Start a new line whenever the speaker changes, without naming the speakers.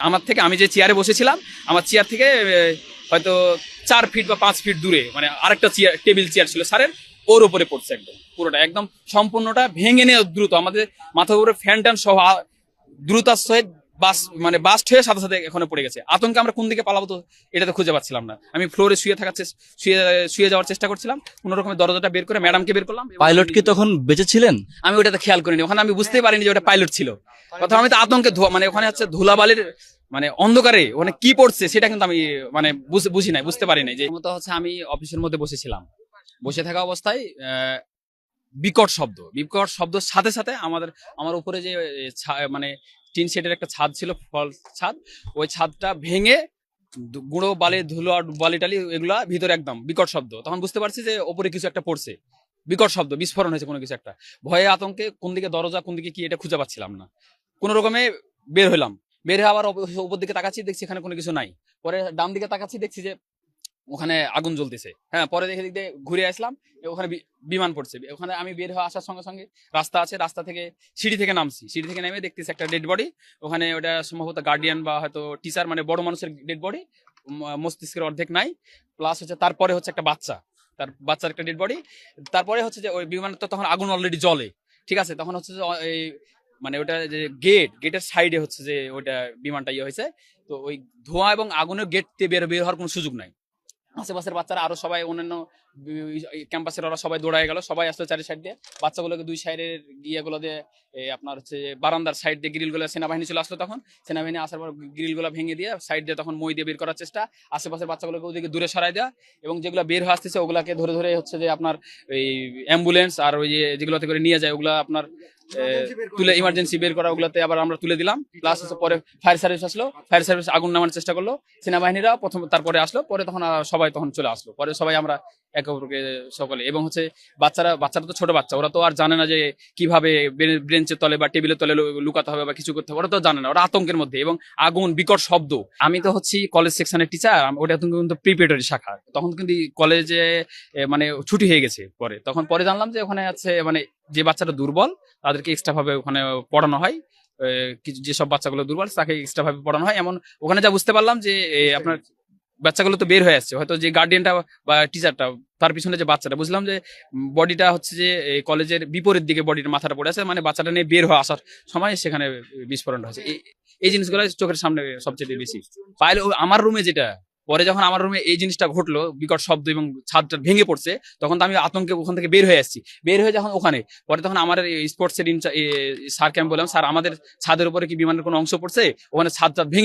আমার থেকে আমি যে চেয়ারে বসেছিলাম, আমার চেয়ার থেকে হয়তো চার ফিট বা পাঁচ ফিট দূরে মানে আরেকটা চেয়ার টেবিল চেয়ার ছিল স্যারের ওর উপরে পড়ছে একদম, পুরোটা একদম সম্পূর্ণটা ভেঙে নিয়ে দ্রুত। আমাদের মাথার উপরে ফ্যান ট্যান সহ দ্রুতার সহিত বাস মানে বাস্ট হয়ে সাথে সাথে এখানে পড়ে গেছে। আতঙ্কে আমরা কোন দিকে পালাবো তো এটা তো খুঁজে পাচ্ছিলাম না। আমি ফ্লোরে শুয়ে থাকার শুয়ে শুয়ে যাওয়ার চেষ্টা করছিলাম। কোনো রকমের দরজাটা বের করে ম্যাডামকে বের করলাম
পাইলট কি তখন বেঁচে ছিলেন?
আমি ওটাতে খেয়াল করিনি। ওখানে আমি বুঝতেই পারিনি যে ওটা পাইলট ছিল। প্রথমে আমি তো আতঙ্কে ধোয়া মানে ওখানে হচ্ছে ধুলাবালির মানে অন্ধকারে ওখানে কি পড়ছে সেটা কিন্তু আমি মানে বুঝ- নাই বুঝতে পারি নাই যে মতো হচ্ছে আমি অফিসের মধ্যে বসেছিলাম। বসে থাকা অবস্থায় আহ, বিকট শব্দ। বিকট শব্দের সাথে সাথে আমাদের আমার উপরে যে মানে টিন শেডের একটা ছাদ ছিল, ফল ছাদ। ওই ছাদটা ভেঙে গুঁড়ো বালি, ধুলো আর বালি টালি এগুলা ভিতরে একদম বিকট শব্দ। তখন বুঝতে পারছি যে ওপরে কিছু একটা পড়ছে। বিকট শব্দ, বিস্ফোরণ হয়েছে কোনো কিছু একটা। ভয়ে আতঙ্কে কোন দিকে দরজা, কোন দিকে কি, এটা খুঁজে পাচ্ছিলাম না। কোনো রকমে বের হলাম। বের হয়ে আবার ওপ- উপর দিকে তাকাচ্ছি, দেখছি এখানে কোনো কিছু নাই। পরে ডান দিকে তাকাচ্ছি, দেখছি যে ওখানে আগুন জ্বলতেছে। হ্যাঁ পরে দেখে দিয়ে ঘুরে আসলাম ওখানে বিমান পড়ছে। ওখানে আমি বের হয়ে আসার সঙ্গে সঙ্গে রাস্তা আছে, রাস্তা থেকে সিঁড়ি থেকে নামছি। সিঁড়ি থেকে নেমে দেখতেছি একটা ডেড বডি ওখানে ওটা সম্ভবত গার্ডিয়ান বা হয়তো টিচার মানে বড় মানুষের ডেড বডি মস্তিষ্কের অর্ধেক নাই। প্লাস হচ্ছে তারপরে হচ্ছে একটা বাচ্চা। তার বাচ্চার একটা ডেড বডি তারপরে হচ্ছে যে ওই বিমানের তো তখন আগুন অলরেডি জ্বলে। ঠিক আছে? তখন হচ্ছে যে এই মানে ওটা যে গেট গেটের সাইডে হচ্ছে যে ওইটা বিমানটা ইয়ে হয়েছে। তো ওই ধোঁয়া এবং আগুনের গেট দিয়ে বের বের হওয়ার কোনো সুযোগ নাই। আশেপাশের বাচ্চারা আরও সবাই অন্যান্য ক্যাম্পাসের ওরা সবাই দৌড়ায় গেল, সবাই আসলো চারি সাইড দিয়ে। বাচ্চাগুলোকে দুই সাইডের ইয়েগুলো দিয়ে আপনার হচ্ছে বারান্দার সাইড দিয়ে গ্রিলগুলো সেনাবাহিনী চলে আসলো তখন। সেনাবাহিনী আসার পর গ্রিলগুলো ভেঙে দিয়ে সাইড দিয়ে তখন মই দিয়ে বের করার চেষ্টা। আশেপাশের বাচ্চাগুলোকে ওদিকে দূরে সরাই দেওয়া এবং যেগুলো বের হয়ে আসতেছে, ওগুলাকে ধরে ধরে হচ্ছে যে আপনার এই অ্যাম্বুলেন্স আর ওই যে যেগুলোতে করে নিয়ে যায়, ওগুলো আপনার তুলে ইমার্জেন্সি বের করা ওগুলাতে আবার আমরা তুলে দিলাম। প্লাস হচ্ছে পরে ফায়ার সার্ভিস আসলো। ফায়ার সার্ভিস আগুন নামানোর চেষ্টা করল। সেনাবাহিনীরা প্রথম তারপরে আসলো। পরে তখন সবাই তখন চলে আসলো। পরে সবাই আমরা একে অপরকে সকলে। এবং হচ্ছে বাচ্চারা বাচ্চারা তো ছোট বাচ্চা। ওরা তো আর জানে না যে কীভাবে ব্রেঞ্চের তলে বা টেবিলের তলে লুকাতে হবে বা কিছু করতে হবে। ওরা তো জানে না। ওরা আতঙ্কের মধ্যে। এবং আগুন বিকট শব্দ। আমি তো হচ্ছি কলেজ সেকশনের টিচার ওটা কিন্তু প্রিপারেটরি শাখা। তখন কিন্তু কলেজে মানে ছুটি হয়ে গেছে পরে। তখন পরে জানলাম যে ওখানে আছে মানে যে বাচ্চাটা দুর্বল তাদেরকে এক্সট্রা ভাবে ওখানে পড়ানো হয়। কিছু যেসব বাচ্চাগুলো দুর্বল তাকে এক্সট্রা ভাবে পড়ানো হয়। এমন ওখানে যা বুঝতে পারলাম যে আপনার বাচ্চাগুলো তো বের হয়ে আসছে। হয়তো যে গার্ডিয়ানটা বা টিচারটা তার পিছনে যে বাচ্চাটা বুঝলাম যে বডিটা হচ্ছে যে কলেজের বিপরীত দিকে বডির মাথাটা পড়ে আছে। মানে বাচ্চাটা নিয়ে বের হয়ে আসার সময় সেখানে বিস্ফোরণ হয়েছে। এই- এই জিনিসগুলো চোখের সামনে সবচেয়ে বেশি। পাইলে আমার রুমে যেটা পরে যখন আমার রুমে এই জিনিসটা ঘটলো, বিকট শব্দ এবং ছাদটা ভেঙে পড়ছে, তখন তো আমি আতঙ্কে ওখান থেকে বের হয়ে আসছি। বের হয়ে যখন ওখানে, পরে তখন আমার স্পোর্টস এর স্যারকে আমি বললাম স্যার আমাদের ছাদের উপরে কি বিমানের কোনো অংশ পড়ছে? ওখানে ছাদ ছাদ ভেঙে